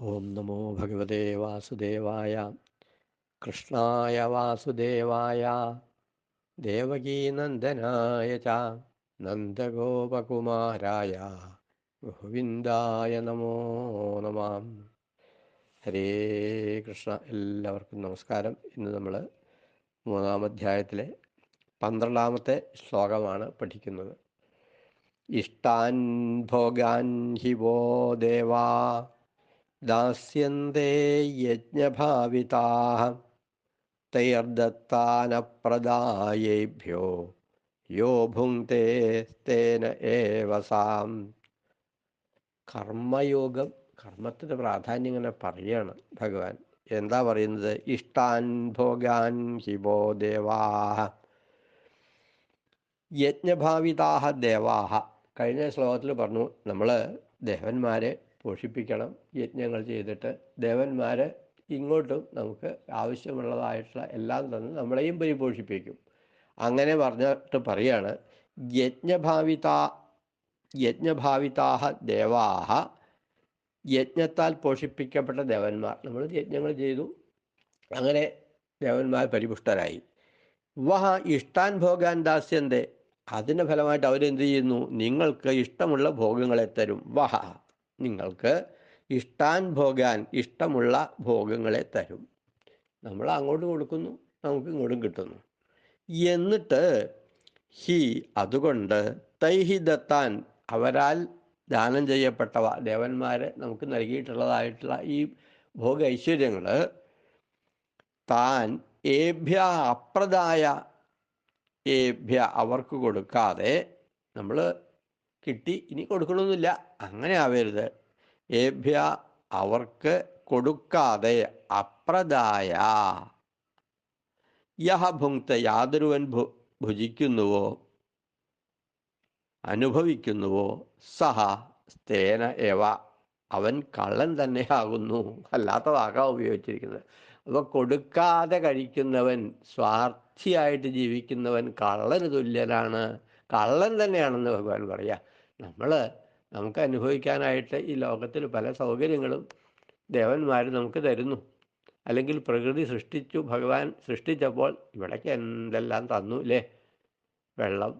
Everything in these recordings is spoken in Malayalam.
ഓം നമോ ഭഗവതേ വാസുദേവായ കൃഷ്ണായ വാസുദേവായ ദേവകീനന്ദനായ ച നന്ദഗോപകുമാരായ ഗോവിന്ദായ നമോ നമാം. ഹരേ കൃഷ്ണ. എല്ലാവർക്കും നമസ്കാരം. ഇന്ന് നമ്മൾ മൂന്നാം അധ്യായത്തിലെ പന്ത്രണ്ടാമത്തെ ശ്ലോകമാണ് പഠിക്കുന്നത്. ഇഷ്ടാൻ ഭോഗാൻ ഹിവോ ദേവാ ദാസ്യന്തേ യജ്ഞഭാവിതാഃ തൈർദത്താനപ്രദായേഭ്യോ യോ ഭുങ്ക്തേ തേന ഏവസാം. കർമ്മയോഗം കർമ്മത്തിന്റെ പ്രാധാന്യം ഇങ്ങനെ പറയുകയാണ് ഭഗവാൻ. എന്താ പറയുന്നത്? ഇഷ്ടാൻ ഭോഗാൻ ഹിബോ ദേവാഹ. യജ്ഞഭാവിതാഹ ദേവാഹ. കഴിഞ്ഞ ശ്ലോകത്തിൽ പറഞ്ഞു നമ്മൾ ദേവന്മാരെ പോഷിപ്പിക്കണം യജ്ഞങ്ങൾ ചെയ്തിട്ട് ദേവന്മാരെ ഇങ്ങോട്ടും നമുക്ക് ആവശ്യമുള്ളതായിട്ടുള്ള എല്ലാം തന്നെ നമ്മളെയും പരിപോഷിപ്പിക്കും. അങ്ങനെ പറഞ്ഞിട്ട് പറയാണ് യജ്ഞഭാവിത യജ്ഞഭാവിതാഹ ദേവാഹ യജ്ഞത്താൽ പോഷിപ്പിക്കപ്പെട്ട ദേവന്മാർ. നമ്മൾ യജ്ഞങ്ങൾ ചെയ്തു. അങ്ങനെ ദേവന്മാർ പരിപുഷ്ടരായി. വഹ ഇഷ്ടാൻ ഭോഗാൻ ദാസ്യന്തേ. അതിന്റെ ഫലമായിട്ട് അവരെന്ത് ചെയ്യുന്നു? നിങ്ങൾക്ക് ഇഷ്ടമുള്ള ഭോഗങ്ങളെ തരും. വഹ. നിങ്ങൾക്ക് ഇഷ്ടാൻ ഭോഗാൻ ഇഷ്ടമുള്ള ഭോഗങ്ങളെ തരും. നമ്മൾ അങ്ങോട്ട് കൊടുക്കുന്നു നമുക്ക് ഇങ്ങോട്ടും കിട്ടുന്നു. എന്നിട്ട് ഹി അതുകൊണ്ട് തൈഹി ദത്താൻ അവരാൽ ദാനം ചെയ്യപ്പെട്ടവ ദേവന്മാരെ നമുക്ക് നൽകിയിട്ടുള്ളതായിട്ടുള്ള ഈ ഭോഗ ഐശ്വര്യങ്ങൾ താൻ ഏഭ്യ അപ്രദായ ഏഭ്യ അവർക്ക് കൊടുക്കാതെ നമ്മൾ കിട്ടി ഇനി കൊടുക്കണമെന്നില്ല അങ്ങനെ ആവരുത്. ഏഭ്യ അവർക്ക് കൊടുക്കാതെ അപ്രദായ. യഹ ഭുങ്ക്ത യാതൊരുവൻ ഭുജിക്കുന്നുവോ? അനുഭവിക്കുന്നുവോ? സഹ സ്തേന ഏവ അവൻ കള്ളൻ തന്നെയാകുന്നു. അല്ലാത്തതാകാം ഉപയോഗിച്ചിരിക്കുന്നത്. അപ്പോൾ കൊടുക്കാതെ കഴിക്കുന്നവൻ സ്വാർത്ഥിയായിട്ട് ജീവിക്കുന്നവൻ കള്ളന് തുല്യനാണ്. കള്ളൻ തന്നെയാണെന്ന് ഭഗവാൻ പറയാം. നമ്മൾ നമുക്ക് അനുഭവിക്കാനായിട്ട് ഈ ലോകത്തിൽ പല സൗകര്യങ്ങളും ദേവന്മാർ നമുക്ക് തരുന്നു. അല്ലെങ്കിൽ പ്രകൃതി സൃഷ്ടിച്ചു ഭഗവാൻ സൃഷ്ടിച്ചപ്പോൾ ഇവിടേക്ക് എന്തെല്ലാം തന്നു അല്ലേ വെള്ളം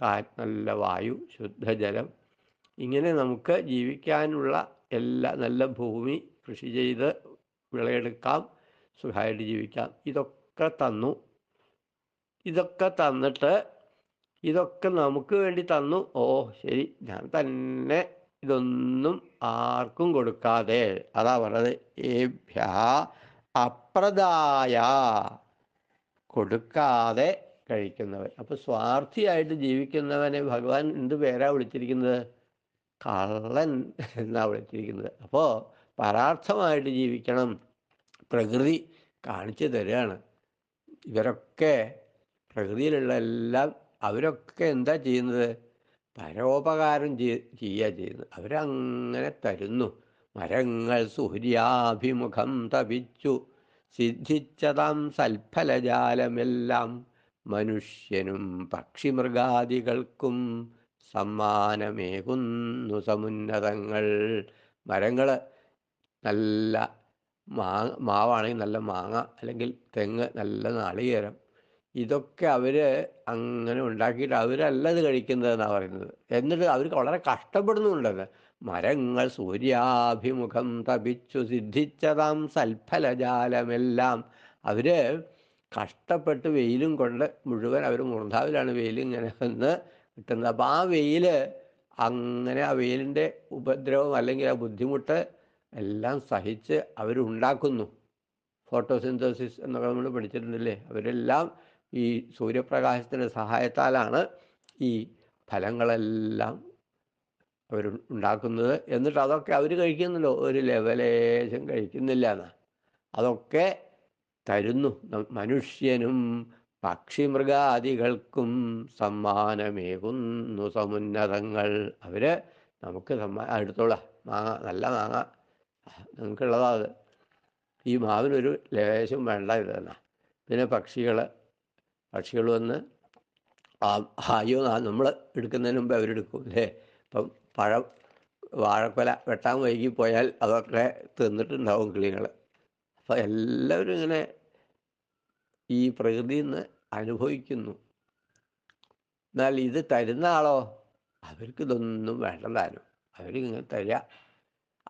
കാ നല്ല വായു ശുദ്ധജലം. ഇങ്ങനെ നമുക്ക് ജീവിക്കാനുള്ള എല്ലാ നല്ല ഭൂമി കൃഷി ചെയ്ത് വിളയെടുക്കാം സുഖമായിട്ട് ജീവിക്കാം. ഇതൊക്കെ തന്നു. ഇതൊക്കെ തന്നിട്ട് ഇതൊക്കെ നമുക്ക് വേണ്ടി തന്നു. ഓ ശരി. ഞാൻ തന്നെ ഇതൊന്നും ആർക്കും കൊടുക്കാതെ അതാ പറഞ്ഞത് ഏഭ്യ അപ്രദായ കൊടുക്കാതെ കഴിക്കുന്നവൻ. അപ്പൊ സ്വാർത്ഥിയായിട്ട് ജീവിക്കുന്നവനെ ഭഗവാൻ എന്ത് പേരാ വിളിച്ചിരിക്കുന്നത്? കള്ളൻ എന്നാ വിളിച്ചിരിക്കുന്നത്. അപ്പോൾ പരാർത്ഥമായിട്ട് ജീവിക്കണം. പ്രകൃതി കാണിച്ചു തരികയാണ് ഇവരൊക്കെ പ്രകൃതിയിലുള്ള എല്ലാം അവരൊക്കെ എന്താ ചെയ്യുന്നത്? പരോപകാരം ചെയ്യുക ചെയ്യുന്നത്. അവരങ്ങനെ തരുന്നു. മരങ്ങൾ സൂര്യാഭിമുഖം തപിച്ചു. സിദ്ധിച്ചതാം സൽഫലജാലമെല്ലാം മനുഷ്യനും പക്ഷിമൃഗാദികൾക്കും സമ്മാനമേകുന്നു സമുന്നതങ്ങൾ. മരങ്ങൾ നല്ല മാ മാവാണെങ്കിൽ നല്ല മാങ്ങ അല്ലെങ്കിൽ തെങ്ങ് നല്ല നാളികേരം. ഇതൊക്കെ അവർ അങ്ങനെ ഉണ്ടാക്കിയിട്ട് അവരല്ല ഇത് കഴിക്കുന്നതെന്നാണ് പറയുന്നത്. എന്നിട്ട് അവർക്ക് വളരെ കഷ്ടപ്പെടുന്നുണ്ടെന്ന് മരങ്ങൾ സൂര്യാഭിമുഖം തപിച്ചു സിദ്ധിച്ചതാം സൽഫലജാലമെല്ലാം. അവർ കഷ്ടപ്പെട്ട് വെയിലും കൊണ്ട് മുഴുവൻ അവർ മൂർധാവിലാണ് വെയിൽ ഇങ്ങനെ വന്ന് കിട്ടുന്നത്. അപ്പോൾ ആ വെയിൽ അങ്ങനെ ആ വെയിലിന്റെ ഉപദ്രവം അല്ലെങ്കിൽ ആ ബുദ്ധിമുട്ട് എല്ലാം സഹിച്ച് അവരുണ്ടാക്കുന്നു. ഫോട്ടോസിന്തസിസ് എന്നൊക്കെ നമ്മൾ പഠിച്ചിട്ടുണ്ടല്ലേ? അവരെല്ലാം ഈ സൂര്യപ്രകാശത്തിന്റെ സഹായത്താലാണ് ഈ ഫലങ്ങളെല്ലാം അവർ ഉണ്ടാക്കുന്നത്. എന്നിട്ട് അതൊക്കെ അവർ കഴിക്കുന്നില്ല ഒരു ലെവലേശം കഴിക്കുന്നില്ല എന്നാ അതൊക്കെ തരുന്നു. മനുഷ്യനും പക്ഷിമൃഗാദികൾക്കും സമ്മാനമേകുന്നു. സമുന്നതങ്ങൾ. അവർ നമുക്ക് സമ്മാ എടുത്തോളാം. മാങ്ങ നല്ല മാങ്ങ. നിങ്ങൾക്കുള്ളതാ അത്. ഈ മാവിനൊരു ലേശം വേണ്ട ഇത് തന്നെ പിന്നെ പക്ഷികൾ പക്ഷികൾ വന്ന് ആ അയ്യോ നമ്മൾ എടുക്കുന്നതിന് മുമ്പ് അവരെടുക്കും അല്ലേ? ഇപ്പം പഴം വാഴക്കൊല വെട്ടാൻ വൈകി പോയാൽ അതൊക്കെ തിന്നിട്ടുണ്ടാവും കിളികൾ. അപ്പം എല്ലാവരും ഇങ്ങനെ ഈ പ്രകൃതിയിൽ നിന്ന് അനുഭവിക്കുന്നു. എന്നാൽ ഇത് തരുന്ന ആളോ? അവർക്ക് ഇതൊന്നും വേണ്ടതാനും അവരിങ്ങനെ തരിക.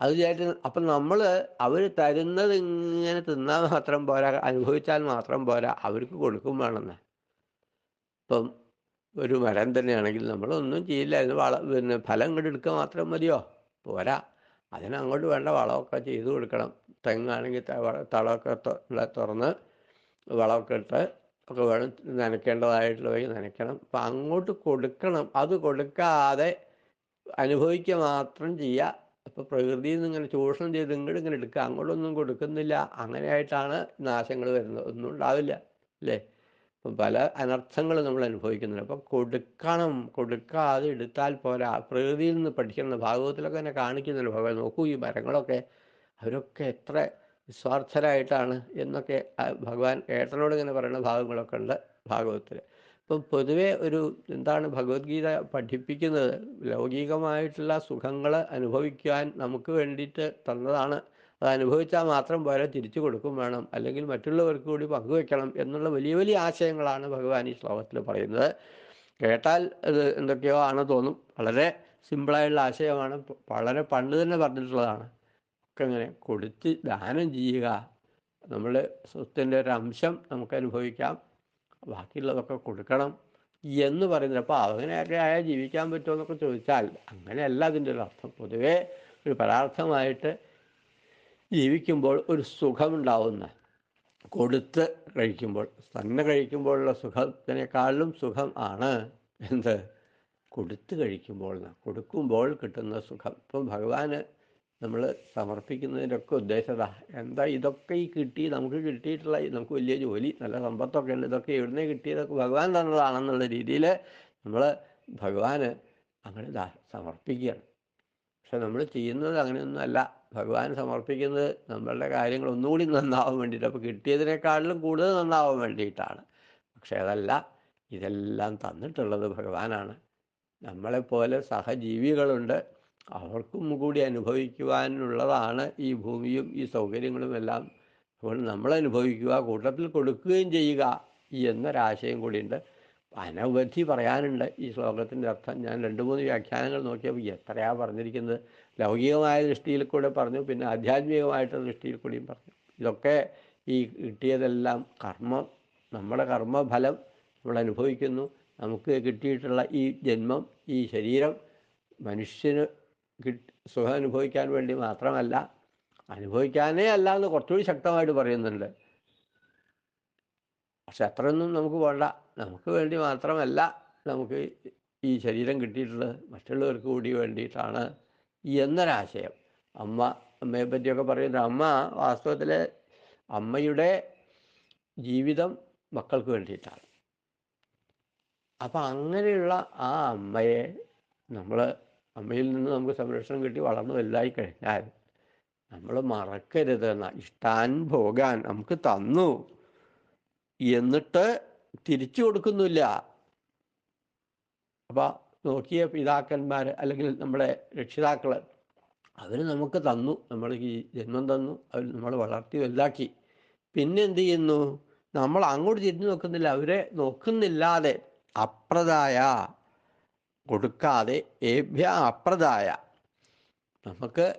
അത് വിചാരിച്ച് അപ്പം നമ്മൾ അവർ തരുന്നത് ഇങ്ങനെ തിന്നാൽ മാത്രം പോരാ അനുഭവിച്ചാൽ മാത്രം പോരാ അവർക്ക് കൊടുക്കും വേണമെന്ന് ഇപ്പം ഒരു മരം തന്നെയാണെങ്കിൽ നമ്മളൊന്നും ചെയ്യില്ല. അതിന് വള പിന്നെ ഫലം ഇങ്ങോട്ട് എടുക്കുക മാത്രം മതിയോ? പോരാ. അതിന് അങ്ങോട്ട് വേണ്ട വളമൊക്കെ ചെയ്ത് കൊടുക്കണം. തെങ്ങാണെങ്കിൽ തളമൊക്കെ തുറന്ന് വളമൊക്കെ ഇട്ട് ഒക്കെ വേണം നനയ്ക്കേണ്ടതായിട്ടുള്ളവ നനയ്ക്കണം. അപ്പം അങ്ങോട്ട് കൊടുക്കണം. അത് കൊടുക്കാതെ അനുഭവിക്കുക മാത്രം ചെയ്യുക. അപ്പോൾ പ്രകൃതിയിൽ നിന്ന് ഇങ്ങനെ ചൂഷണം ചെയ്ത് ഇങ്ങോട്ട് ഇങ്ങനെ എടുക്കുക. അങ്ങോട്ടൊന്നും കൊടുക്കുന്നില്ല. അങ്ങനെയായിട്ടാണ് നാശങ്ങൾ വരുന്നത്. ഒന്നും ഉണ്ടാവില്ല. അല്ലേ? അപ്പം പല അനർത്ഥങ്ങൾ നമ്മൾ അനുഭവിക്കുന്നുണ്ട്. അപ്പം കൊടുക്കണം കൊടുക്കാതെ എടുത്താൽ പോരാ. പ്രകൃതിയിൽ നിന്ന് പഠിക്കുന്ന ഭാഗവത്തിലൊക്കെ തന്നെ കാണിക്കുന്നുണ്ട് ഭഗവാൻ നോക്കൂ ഈ മരങ്ങളൊക്കെ അവരൊക്കെ എത്ര നിസ്വാർത്ഥരായിട്ടാണ് എന്നൊക്കെ ഭഗവാൻ ഏട്ടനോട് ഇങ്ങനെ പറയുന്ന ഭാഗങ്ങളൊക്കെ ഉണ്ട് ഭാഗവത്തിൽ അപ്പം പൊതുവെ ഒരു എന്താണ് ഭഗവത്ഗീത പഠിപ്പിക്കുന്നത്? ലൗകികമായിട്ടുള്ള സുഖങ്ങൾ അനുഭവിക്കാൻ നമുക്ക് വേണ്ടിയിട്ട് തന്നതാണ് അത് അനുഭവിച്ചാൽ മാത്രം പോരാ തിരിച്ചു കൊടുക്കും വേണം. അല്ലെങ്കിൽ മറ്റുള്ളവർക്ക് കൂടി പങ്കുവെക്കണം എന്നുള്ള വലിയ വലിയ ആശയങ്ങളാണ് ഭഗവാൻ ഈ ശ്ലോകത്തിൽ പറയുന്നത്. കേട്ടാൽ അത് എന്തൊക്കെയോ ആണ് തോന്നും. വളരെ സിമ്പിളായുള്ള ആശയമാണ്. വളരെ പണ്ട് തന്നെ പറഞ്ഞിട്ടുള്ളതാണ്. ഒക്കെ ഇങ്ങനെ കൊടുത്ത് ദാനം ചെയ്യുക. നമ്മൾ സ്വത്തിന്റെ ഒരു അംശം നമുക്ക് അനുഭവിക്കാം. ബാക്കിയുള്ളതൊക്കെ കൊടുക്കണം എന്ന് പറയുന്നത്. അപ്പോൾ അങ്ങനെയൊക്കെ ആയാൽ ജീവിക്കാൻ പറ്റുമോ എന്നൊക്കെ ചോദിച്ചാൽ അങ്ങനെയല്ല അതിന്റെ ഒരു അർത്ഥം. പൊതുവേ ഒരു പരാർത്ഥമായിട്ട് ജീവിക്കുമ്പോൾ ഒരു സുഖമുണ്ടാവുന്ന കൊടുത്ത് കഴിക്കുമ്പോൾ തന്നെ കഴിക്കുമ്പോഴുള്ള സുഖത്തിനേക്കാളും സുഖം ആണ് എന്ത്? കൊടുത്ത് കഴിക്കുമ്പോൾ കൊടുക്കുമ്പോൾ കിട്ടുന്ന സുഖം. ഇപ്പം ഭഗവാന് നമ്മൾ സമർപ്പിക്കുന്നതിന്റെയൊക്കെ ഉദ്ദേശത എന്താ ഇതൊക്കെ ഈ കിട്ടി നമുക്ക് കിട്ടിയിട്ടുള്ള നമുക്ക് വലിയ ജോലി നല്ല സമ്പത്തൊക്കെ ഉണ്ട് ഇതൊക്കെ എവിടുന്നേ കിട്ടിയതൊക്കെ ഭഗവാൻ തന്നതാണെന്നുള്ള രീതിയിൽ നമ്മൾ ഭഗവാന് അങ്ങനെ സമർപ്പിക്കുകയാണ്. പക്ഷെ നമ്മൾ ചെയ്യുന്നത് അങ്ങനെയൊന്നുമല്ല ഭഗവാൻ സമർപ്പിക്കുന്നത് നമ്മളുടെ കാര്യങ്ങൾ ഒന്നുകൂടി നന്നാവാൻ വേണ്ടിയിട്ട്. അപ്പോൾ കിട്ടിയതിനേക്കാളിലും കൂടുതൽ നന്നാവാൻ വേണ്ടിയിട്ടാണ്. പക്ഷേ അതല്ല ഇതെല്ലാം തന്നിട്ടുള്ളത് ഭഗവാനാണ്. നമ്മളെപ്പോലെ സഹജീവികളുണ്ട്. അവർക്കും കൂടി അനുഭവിക്കുവാനുള്ളതാണ് ഈ ഭൂമിയും ഈ സൗകര്യങ്ങളും എല്ലാം അതുകൊണ്ട് നമ്മൾ അനുഭവിക്കുക കൂട്ടത്തിൽ കൊടുക്കുകയും ചെയ്യുക എന്നൊരാശയം കൂടിയുണ്ട്. അനവധി പറയാനുണ്ട്. ഈ ശ്ലോകത്തിന്റെ അർത്ഥം ഞാൻ രണ്ട് മൂന്ന് വ്യാഖ്യാനങ്ങൾ നോക്കിയപ്പോൾ എത്രയാ പറഞ്ഞിരിക്കുന്നത്. ലൗകികമായ ദൃഷ്ടിയിൽ കൂടെ പറഞ്ഞു. പിന്നെ ആധ്യാത്മികമായിട്ടുള്ള ദൃഷ്ടിയിൽ കൂടിയും പറഞ്ഞു. ഇതൊക്കെ ഈ കിട്ടിയതെല്ലാം കർമ്മം. നമ്മുടെ കർമ്മഫലം നമ്മൾ അനുഭവിക്കുന്നു. നമുക്ക് കിട്ടിയിട്ടുള്ള ഈ ജന്മം ഈ ശരീരം മനുഷ്യന് കിട്ടി സുഖം അനുഭവിക്കാൻ വേണ്ടി മാത്രമല്ല അനുഭവിക്കാനേ അല്ല എന്ന് കുറച്ചുകൂടി ശക്തമായിട്ട് പറയുന്നുണ്ട്. പക്ഷെ അത്രയൊന്നും നമുക്ക് വേണ്ട. നമുക്ക് വേണ്ടി മാത്രമല്ല നമുക്ക് ഈ ശരീരം കിട്ടിയിട്ടുള്ളത് മറ്റുള്ളവർക്ക് കൂടി വേണ്ടിയിട്ടാണ് എന്നൊരാശയം. അമ്മ അമ്മയെ പറ്റിയൊക്കെ പറയുന്നത് അമ്മ വാസ്തവത്തിൽ അമ്മയുടെ ജീവിതം മക്കൾക്ക് വേണ്ടിയിട്ടാണ്. അപ്പം അങ്ങനെയുള്ള ആ അമ്മയെ നമ്മൾ അമ്മയിൽ നിന്ന് നമുക്ക് സംരക്ഷണം കിട്ടി വളർന്നു വലുതായി കഴിഞ്ഞാൽ നമ്മൾ മറക്കരുത് എന്ന ഇഷ്ടാൻ ഭോഗാൻ നമുക്ക് തന്നു. എന്നിട്ട് തിരിച്ചു കൊടുക്കുന്നില്ല. അപ്പം നോക്കിയ പിതാക്കന്മാർ അല്ലെങ്കിൽ നമ്മുടെ രക്ഷിതാക്കൾ അവർ നമുക്ക് തന്നു. നമ്മൾ ഈ ജന്മം തന്നു. അവർ നമ്മൾ വളർത്തി വലുതാക്കി. പിന്നെ എന്ത് ചെയ്യുന്നു? നമ്മൾ അങ്ങോട്ട് തിരിഞ്ഞു നോക്കുന്നില്ല. അവരെ നോക്കുന്നില്ലാതെ അപ്രദായ കൊടുക്കാതെ ഏഭ്യ അപ്രദായ. നമുക്ക്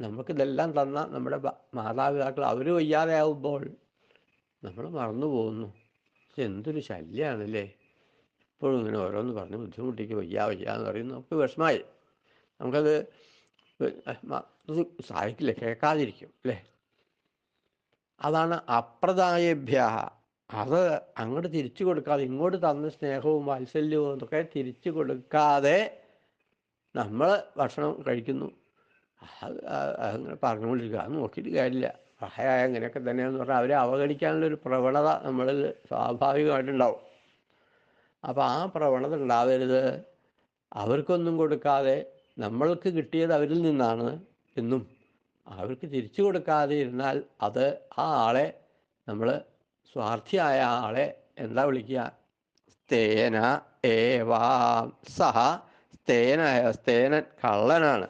നമുക്കിതെല്ലാം തന്ന നമ്മുടെ മാതാപിതാക്കൾ അവർ വയ്യാതെ ആവുമ്പോൾ നമ്മൾ മറന്നു പോകുന്നു. എന്തൊരു ശല്യമാണല്ലേ ഇപ്പോഴും ഇങ്ങനെ ഓരോന്ന് പറഞ്ഞ് ബുദ്ധിമുട്ടിക്ക് വയ്യ വയ്യ എന്ന് പറയുന്നു നമുക്ക് വിഷമായി നമുക്കത് സാധിക്കില്ല കേൾക്കാതിരിക്കും അല്ലേ? അതാണ് അപ്രദായഭ്യ അത് അങ്ങോട്ട് തിരിച്ചു കൊടുക്കാതെ ഇങ്ങോട്ട് തന്ന സ്നേഹവും വാത്സല്യവും എന്നൊക്കെ തിരിച്ചു കൊടുക്കാതെ നമ്മൾ ഭക്ഷണം കഴിക്കുന്നു. അങ്ങനെ പറഞ്ഞുകൊണ്ടിരിക്കുക. അത് നോക്കിയിട്ട് കാര്യമില്ല. പ്രായമായ അങ്ങനെയൊക്കെ തന്നെയെന്ന് പറഞ്ഞാൽ അവരെ അവഗണിക്കാനുള്ളൊരു പ്രവണത നമ്മളിൽ സ്വാഭാവികമായിട്ടുണ്ടാവും. അപ്പോൾ ആ പ്രവണത ഉണ്ടാവരുത്. അവർക്കൊന്നും കൊടുക്കാതെ നമ്മൾക്ക് കിട്ടിയത് അവരിൽ നിന്നാണ് എന്നും അവർക്ക് തിരിച്ചു കൊടുക്കാതെ ഇരുന്നാൽ അത് ആ ആളെ നമ്മൾ സ്വാർത്ഥിയായ ആളെ എന്താ വിളിക്കുക? സ്തേന ഏവാ സഹ സ്തേനായ സ്തേനൻ കള്ളനാണ്.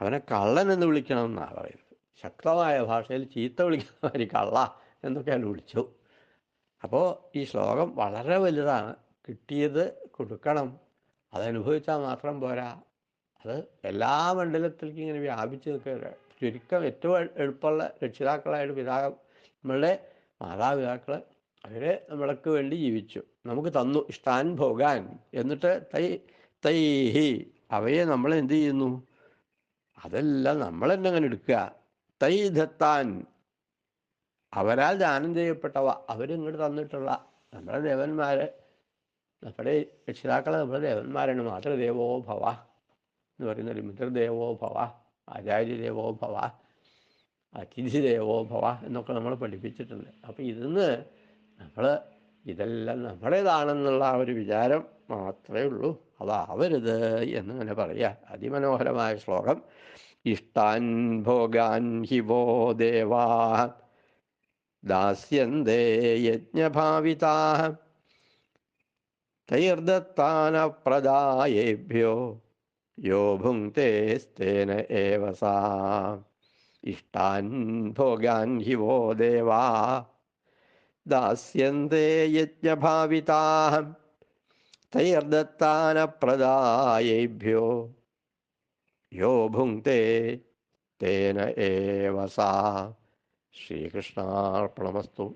അവനെ കള്ളൻ എന്ന് വിളിക്കണം എന്നാണ് പറയുന്നത്. ശക്തമായ ഭാഷയിൽ ചീത്ത വിളിക്കുന്നവർ കള്ള എന്നൊക്കെയാണ് വിളിച്ചു. അപ്പോൾ ഈ ശ്ലോകം വളരെ വലുതാണ്. കിട്ടിയത് കൊടുക്കണം. അതനുഭവിച്ചാൽ മാത്രം പോരാ. അത് എല്ലാ മണ്ഡലത്തിലേക്കും ഇങ്ങനെ വ്യാപിച്ച് നിൽക്കുക ചുരുക്കം ഏറ്റവും എളുപ്പമുള്ള രക്ഷിതാക്കളായിട്ട് പിതാ നമ്മളുടെ മാതാപിതാക്കൾ അവർ നമ്മൾക്ക് വേണ്ടി ജീവിച്ചു. നമുക്ക് തന്നു. ഇഷ്ടാൻ ഭോഗാൻ. എന്നിട്ട് തൈ തൈഹി. അവയെ നമ്മൾ എന്ത് ചെയ്യുന്നു? അതെല്ലാം നമ്മൾ അങ്ങനെ എടുക്കുക. തൈ ദത്താൻ അവരാൽ ദാനം ചെയ്യപ്പെട്ടവ അവരിങ്ങോട്ട് തന്നിട്ടുള്ള നമ്മുടെ ദേവന്മാർ നമ്മുടെ രക്ഷിതാക്കളെ നമ്മുടെ ദേവന്മാരാണ്. മാതൃദേവോ ഭവ എന്ന് പറയുന്നത് മിത്രദേവോ ഭവ ആചാര്യദേവോ ഭവ അതിഥിദേവോ ഭവ എന്നൊക്കെ നമ്മൾ പഠിപ്പിച്ചിട്ടുണ്ട്. അപ്പം ഇതിന്ന് നമ്മൾ ഇതെല്ലാം നമ്മുടേതാണെന്നുള്ള ഒരു വിചാരം മാത്രമേ ഉള്ളൂ. അതാവരുത് എന്ന് തന്നെ പറയുക അതിമനോഹരമായ ശ്ലോകം. ഇഷ്ടാൻ ഭോഗാൻ ഹിവോ ദേവാ. ദാസ്യന്തേ യജ്ഞഭാവിത. തൈർദത്താനപ്രദായേഭ്യോ. യോ ഭുങ്ക്തേസ്തേന ഏവ സാ. ഇഷ്ടാൻ ഭോഗാൻ ഹിവോ ദേവാ. ദാസ്യന്തേ യജ്ഞഭാവിത. തൈർദത്താനപ്രദായേഭ്യോ. യോ ഭുങ്ക്തേ തേന ഏവ സാ ശ്രീകൃഷ്ണാർപ്പണമസ്തു